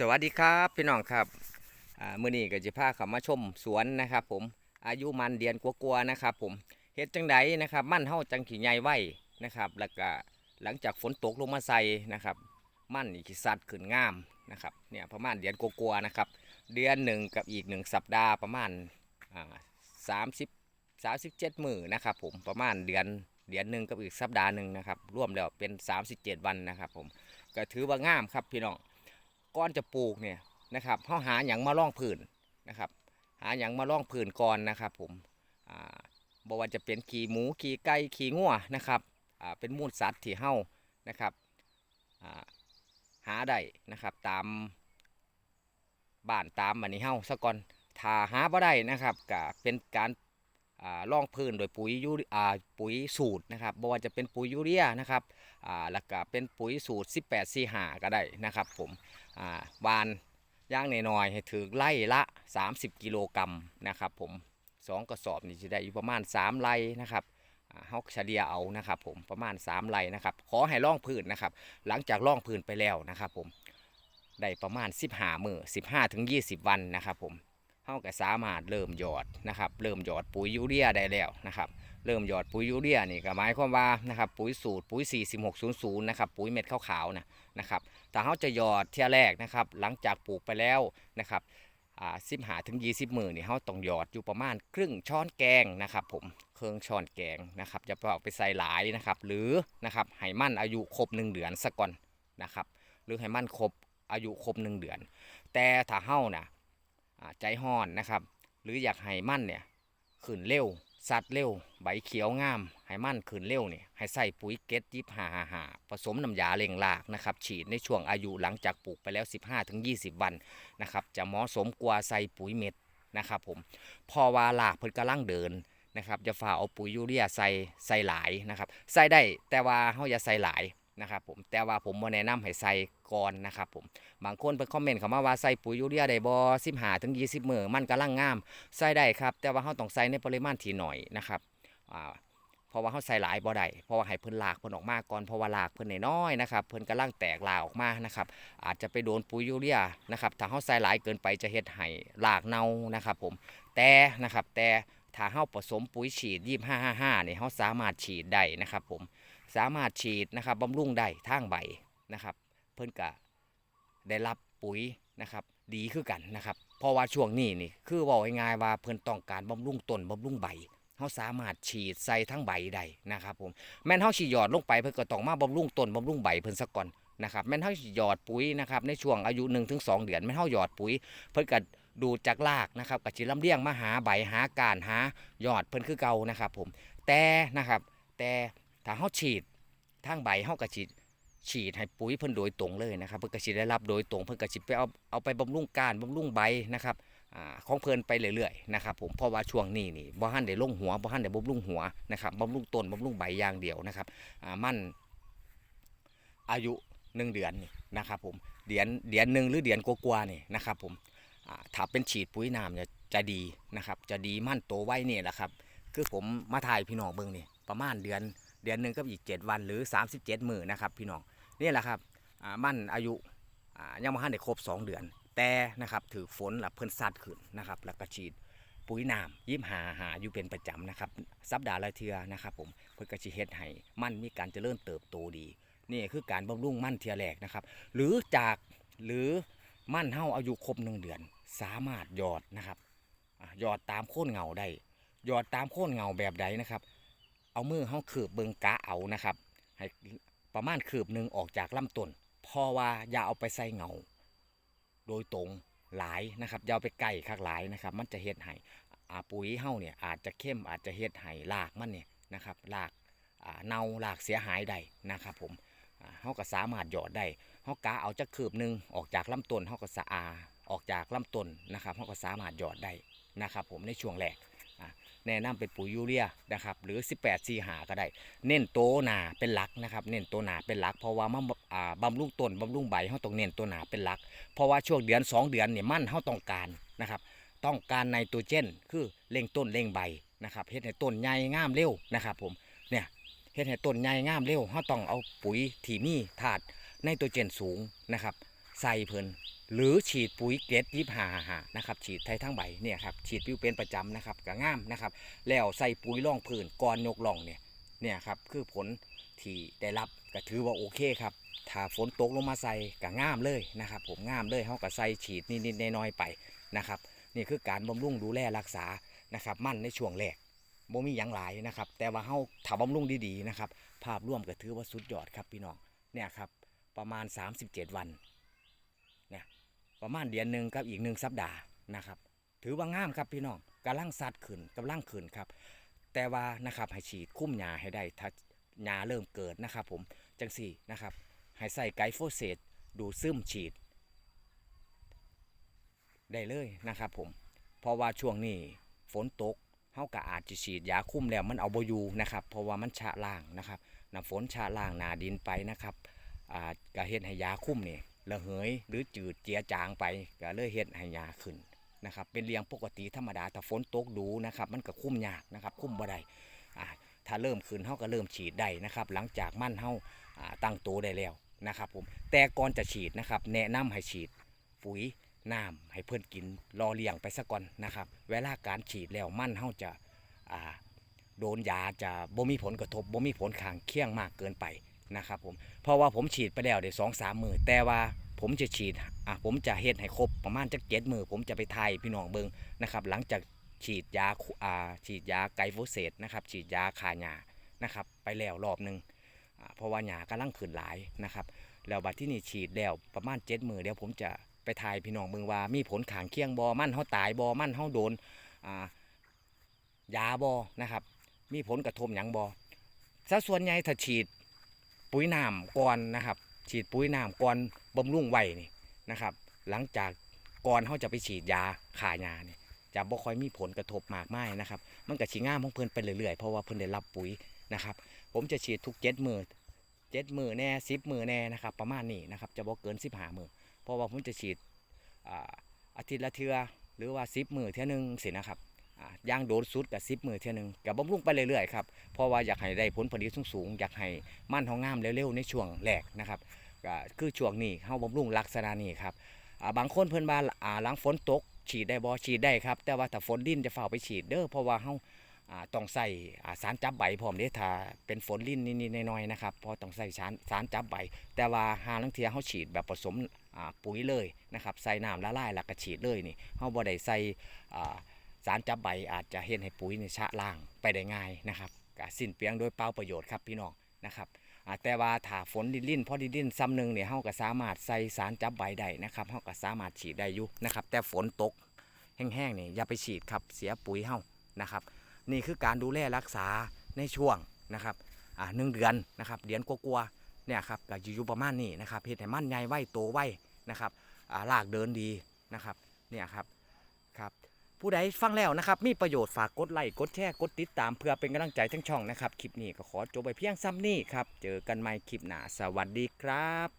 สวัสดีครับพี่น้องครับมื้อนี้ก็จะพาเข้ามาชมสวนนะครับ ผมอายุมันเดือนกว่าๆนะครับ ผมเฮ็ดจังไดนะครับ มันเฮาจังขี้ใหญ่ไว้นะครับ แล้วก็หลังจากฝนตกลงมาใส่นะครับ มันนี่สิสัดขึ้นงามนะครับเนี่ยประมาณเดือนกว่าๆนะครับ เดือนหนึ่งกับอีกหนึ่งสัปดาห์ประมาณสามสิบสามสิบเจ็ดมือนะครับ ผมประมาณเดือนเดือนหนึ่งกับอีกสัปดาห์หนึ่งนะครับรวมแล้วเป็น 37 วันนะครับ ผมก็ถือว่างามครับพี่น้อง ก่อนจะปลูกเนี่ยนะครับเขาหาอย่างมาล่องผืนนะครับ หาอย่างมาล่องผืนก่อนนะครับ ผมอ่าบว่าจะเป็นขี่หมูขี่ไก่ขี่งัวนะครับอ่าเป็นมูลสัตว์ที่เฮานะครับอ่าหาได้นะครับตามบ้านตามบันนี้เฮาซะก่อนถ้าหาบ่ได้นะครับก็เป็นการ อ่าล่องพื้นโดยปุ๋ยยูปุ๋ยสูตรนะครับบ่ว่าจะเป็นปุ๋ยยูเรียนะครับอ่าแล้วก็เป็นปุ๋ยสูตร 18 4 5ก็ได้นะครับผมอ่าบานย่างหน่อยๆให้ถือไล่ละ 30 กิโลกรัมนะครับผมสองกระสอบนี่จะได้อยู่ประมาณ 3 ไร่นะครับอ่าเฮาเฉลี่ยเอานะครับผมประมาณ 3 ไร่นะครับขอให้ล่องพื้นนะครับหลังจากล่องพื้นไปแล้วนะครับผมได้ประมาณ 15 มือ15ถึง20 วันนะครับผม เฮาก็สามารถเริ่มหยอดนะครับ เริ่มหยอดปุ๋ยยูเรียได้แล้วนะครับ เริ่มหยอดปุ๋ยยูเรียนี่ก็หมายความว่านะครับปุ๋ยสูตรปุ๋ย 4600 นะครับปุ๋ยเม็ดขาวๆนะนะครับถ้าเขาจะหยอดเที่ยแรกนะครับหลังจากปลูกไปแล้วนะครับสิบหาถึงยี่สิบมือนี่เขาต้องหยอดอยู่ประมาณครึ่งช้อนแกงนะครับผมเครื่องช้อนแกงนะครับจะเอาไปใส่หลายนะครับหรือนะครับให้มันอายุครบหนึ่งเดือนสักก่อนนะครับหรือให้มันครบอายุครบหนึ่งเดือน แต่ถ้าเฮานะอ่า ใจห้อนนะครับ หรืออยากให้มั่นเนี่ยขึ้นเร็ว สัดเร็ว ใบเขียวงาม ให้มั่นขึ้นเร็วเนี่ยให้ใส่ปุ๋ยเกตยิบหาหาผสมน้ำยาเล่งรากนะครับ ฉีดในช่วงอายุหลังจากปลูกไปแล้ว 15-20 วันนะครับ จะเหมาะสมกว่าใส่ปุ๋ยเม็ดนะครับผมพอว่าลากเพิ่นกำลังเดินนะครับจะฝ่าเอาปุ๋ยยูเรียใส่ใส่หลายนะครับ ใส่ได้แต่ว่าเฮาอย่าใส่หลาย นะครับผมแต่ว่าผมบ่แนะนำให้ใส่ก่อนนะครับผมบางคนเพิ่นคอมเมนต์เข้ามาว่าใส่ปุ๋ยยูเรียได้บ่15ถึง20มื้อมันกำลังงามใส่ได้ครับ แต่ว่าเฮาต้องใส่ในปริมาณที่หน่อยนะครับอ่าเพราะว่าเฮาใส่หลายบ่ได้เพราะว่าให้เพิ่นหลากเพิ่นออกมาก่อนเพราะว่าหลากเพิ่นน้อยๆนะครับเพิ่นกำลังแตกหลากออกมานะครับอาจจะไปโดนปุ๋ยยูเรียนะครับถ้าเฮาใส่หลายเกินไปจะเฮ็ดให้ลากเน่านะครับผมแต่นะครับแต่ถ้าเฮาผสมปุ๋ยฉีด2555นี่เฮาสามารถฉีดได้นะครับผม สามารถฉีดนะครับบำรุงได้ทางใบนะครับ เพิ่นก็ได้รับปุ๋ยนะครับ ดีคือกันนะครับเพราะว่าช่วงนี้นี่คือบอกง่ายๆว่าเพิ่นต้องการบำรุงต้นบำรุงใบเขาสามารถฉีดใส่ทั้งใบได้นะครับผมแม่นเฮาฉีดหยอดลงไปเพิ่นก็ต้องมาบำรุงต้นบำรุงใบเพิ่นซะก่อนนะครับแม่นเฮาฉีดหยอดปุ๋ยนะครับในช่วงอายุ1-2เดือนแม่นเฮาหยอดปุ๋ย เพิ่นก็ดูจากรากนะครับก็สิลำเลียงมาหาใบหากานหายอดเพิ่นคือเก่านะครับผมแต่นะครับแต่ ถ้าเฮาฉีดทางใบเฮาก็ฉีดฉีดให้ปุ๋ยเพิ่นโดยตรงเลยนะครับเพิ่นก็สิได้รับโดยตรงเพิ่นก็สิไปเอาเอาไปบำรุงก้านบำรุงใบนะครับอ่าของเพิ่นไปเรื่อยๆนะครับผมเพราะว่าช่วงนี้นี่บ่ทันได้ลงหัวบ่ทันได้บำรุงหัวนะครับบำรุงต้นบำรุงใบอย่างเดียวนะครับอ่ามันอายุหนึ่งเดือนนี่นะครับผมเดือนเดือนหนึ่งหรือเดือนกว่าๆนี่นะครับผมอ่าถ้าเป็นฉีดปุ๋ยน้ำเนี่ยจะดีนะครับ จะดีมั่นโตไว้นี่ยแหละครับ คือผมมาถ่ายพี่น้องเบิ่งนี่ประมาณเดือน เดือนหนึ่งก็อีก 7 วันหรือ 37 มื้อนะครับพี่น้องนี่แหละครับมันอายุยังไม่ทันได้ครบ 2 เดือน แต่นะครับถือฝนแล้วเพิ่นซัดขึ้นนะครับแล้วก็ฉีดปุ๋ยน้ำยิบหาหาอยู่เป็นประจำนะครับสัปดาห์ละเทือนะครับผมเพิ่นก็สิเฮ็ดให้มันมีการเจริญเติบโตดีนี่คือการบำรุงมันเทียแรกนะครับ หรือจากหรือมันเฮาอายุครบหนึ่งเดือน สามารถหยอดนะครับหยอดตามโค่นเงาได้หยอดตามโค่นเงาแบบใดนะครับ เอามือเฮาขืบเบิงกะเอานะครับให้ประมาณคืบหนึ่งออกจากลำต้นพราะว่าอย่าเอาไปใส่เงา โดยตรงหลายนะครับอย่าไปใกล้คักหลายนะครับ มันจะเฮ็ดให้อาปุ๋ยเฮาเนี่ยอาจจะเข้มอาจจะเฮ็ดให้รากมันเนี่ยนะครับรากเน่ารากเสียหายได้นะครับผมเฮาก็สามารถหยอดได้เฮากะเอาจักคืบหนึ่งออกจากลำต้นเฮาก็สะอาออกจากลำต้นนะครับเฮาก็สามารถหยอดได้นะครับผมในช่วงแรก แนะนำเป็นปุ๋ยยูเรียนะครับหรือ 18 4หาก็ได้ เน้นโตหนาเป็นหลักนะครับเน้นโตหนาเป็นหลัก เพราะว่ามันอ่าบำรุงต้นบำรุงใบเขาต้องเน้นโตหนาเป็นหลัก เพราะว่าช่วงเดือน 2 เดือนเนี่ยมันเขาต้องการนะครับต้องการไนโตรเจน คือเร่งต้นเร่งใบนะครับเฮ็ดให้ต้นใหญ่งามเร็วนะครับผมเนี่ยเฮ็ดให้ต้นใหญ่งามเร็วเขาต้องเอาปุ๋ยที่มีธาตุไนโตรเจนสูงนะครับใส่เพิ่น หรือฉีดปุ๋ยเกรดยี่ห้าหานะครับฉีดไทยทั้งใบเนี่ยครับฉีดผิวเป็นประจำนะครับก็งามนะครับ แล้วใส่ปุ๋ยร่องพื้นก่อนยกล่องเนี่ยเนี่ยครับคือผลที่ได้รับก็ถือว่าโอเคครับถ้าฝนตกลงมาใส่ก็งามเลยนะครับ ผมงามเลยเขาก็ใส่ฉีดนิดๆน้อยๆไปนะครับ นี่คือการบำรุงดูแลรักษานะครับ มั่นในช่วงแรกบ่มีอย่างหลายนะครับ แต่ว่าเฮาถ้าบำรุงดีๆนะครับ ภาพรวมก็ถือว่าสุดยอดครับพี่น้องเนี่ยครับประมาณ 37 วันเนี่ย ประมาณเดือนหนึ่งกับอีกหนึ่งสัปดาห์นะครับ ถือว่างามครับพี่น้องกำลังสัดขึ้นกำลังขึ้นครับ แต่ว่านะครับให้ฉีดคุ้มหญ้าให้ได้ถ้าหญ้าเริ่มเกิดนะครับ ผมจังสี่นะครับให้ใส่ไกลโฟเสตดูซึมฉีด ได้เลยนะครับ ผมเพราะว่าช่วงนี้ฝนตกเฮาก็อาจจะฉีดยาคุ้มแล้วมันเอาบอยู่นะครับ เพราะว่ามันชะล่างนะครับน้ำฝนชะล่างนาดินไปนะครับอ่าก็เฮ็ดให้ยาคุ้มนี่ ระเหยหรือจืดเจียจางไปก็เลยเฮ็ดให้ยาขึ้นนะครับเป็นเรียงปกติธรรมดาแต่ฝนตกดูนะครับมันก็คุ้มยากนะครับคุ้มบ่ได้ถ้าเริ่มขึ้นเฮาก็เริ่มฉีดได้นะครับหลังจากมั่นเฮาอ่าตั้งตัวได้แล้วนะครับผมแต่ก่อนจะฉีดนะครับแนะนำให้ฉีดปุ๋ยน้ำให้เพื่อนกินรอเลี้ยงไปซะก่อนนะครับ เวลาการฉีดแล้วมั่นเฮาจะาโดนยาจะบ่มีผลกระทบบ่มีผลข้างเคียงมากเกินไป นะครับผมเพราะว่าผมฉีดไปแล้วได้สองสามมือแต่ว่าผมจะฉีดอะผมจะเฮ็ดให้ครบประมาณจักเจ็ดมือผมจะไปไทยพี่น้องเบิงนะครับ หลังจากฉีดยาอ่าฉีดยาไกลโฟเสตนะครับ ฉีดยาคาหญ้านะครับ ไปแล้วรอบหนึ่งเพราะว่าหญ้ากำลังขึ้นหลายนะครับ แล้วบัดที่นี่ฉีดแล้วประมาณเจ็ดมือเดี๋ยวผมจะไปทายพี่น้องเมืองว่ามีผลขางเคียงบอมั่นเขาตายบอมั่นเขาโดนยาบอนะครับ มีผลกระทบหยังบอสส่วนใหญ่ถ้าฉีด ปุ๋ยน้ำก่อนนะครับ ฉีดปุ๋ยน้ำก่อนบำรุงไว้นี่นะครับ หลังจากก่อนเขาจะไปฉีดยาขายาเนี่ยจะบ่ค่อยมีผลกระทบมากมายนะครับ มันกับชีง่ามของเพิ่นไปเรื่อยๆ เพราะว่าเพิ่นได้รับปุ๋ยนะครับ ผมจะฉีดทุกเจ็ดมือเจ็ดมือแน่สิบมือแน่นะครับ ประมาณนี้นะครับ จะบ่เกินสิบห้ามือเพราะว่าผมจะฉีดอาทิตย์ละเทือหรือว่าซิปมือเท่านึงสินะครับ ย่างโดนสุดกับซิปมือเท่านึงกับบำรุงไปเรื่อยๆครับเพราะว่าอยากให้ได้ผลผลิตสูงๆอยากให้มั่นเฮางามเร็วๆในช่วงแรกนะครับก็คือช่วงนี้เฮาบำรุงลักษณะนี้ครับบางคนเพิ่นว่าอ่างฝนตก ฉีดได้บ่ฉีดได้ครับ แต่ว่าถ้าฝนดินจะเฝ้าไปฉีดเด้อเพราะว่าเฮาอ่าต้องใส่สารจับใบพร้อมเด้ถ้าเป็นฝนลิ้นนิดๆน่อยๆนะครับพอต้องใส่สารสารจับใบ แต่ว่าหาลังเทียเฮาฉีดแบบผสมปุ๋ยเลยนะครับใส่น้ำละลายแล้วก็ฉีดเลยนี่เฮาบ่ได้ใส่ สารจับใบอาจจะเฮ็ดให้ปุ๋ยในชะล่างไปได้ง่ายนะครับกสิ้นเปลืองโดยเปล่าประโยชน์ครับพี่น้องนะครับแต่ว่าถ้าฝนดินลิ้นพอดินลิ้นซ้ำหนึ่งเนี่ยเฮาก็สามารถใส่สารจับใบได้นะครับเฮาก็สามารถฉีดได้อยู่นะครับ แต่ฝนตกแห้งๆนี่อย่าไปฉีดครับเสียปุ๋ยเฮานะครับ นี่คือการดูแลรักษาในช่วงนะครับอ่าหนึ่งเดือนนะครับเดือนกลัวาเนี่ยครับก็อยู่ประมาณนี้นะครับเฮ็ดให้มันใหญ่ไวโตไวนะครับอ่าลากเดินดีนะครับเนี่ยครับ ผู้ใดฟังแล้วนะครับมีประโยชน์ฝากกดไลค์กดแชร์กดติดตามเพื่อเป็นกำลังใจทั้งช่องนะครับคลิปนี้ก็ขอจบไปเพียงซ้ำนี้ครับเจอกันใหม่คลิปหน้าสวัสดีครับ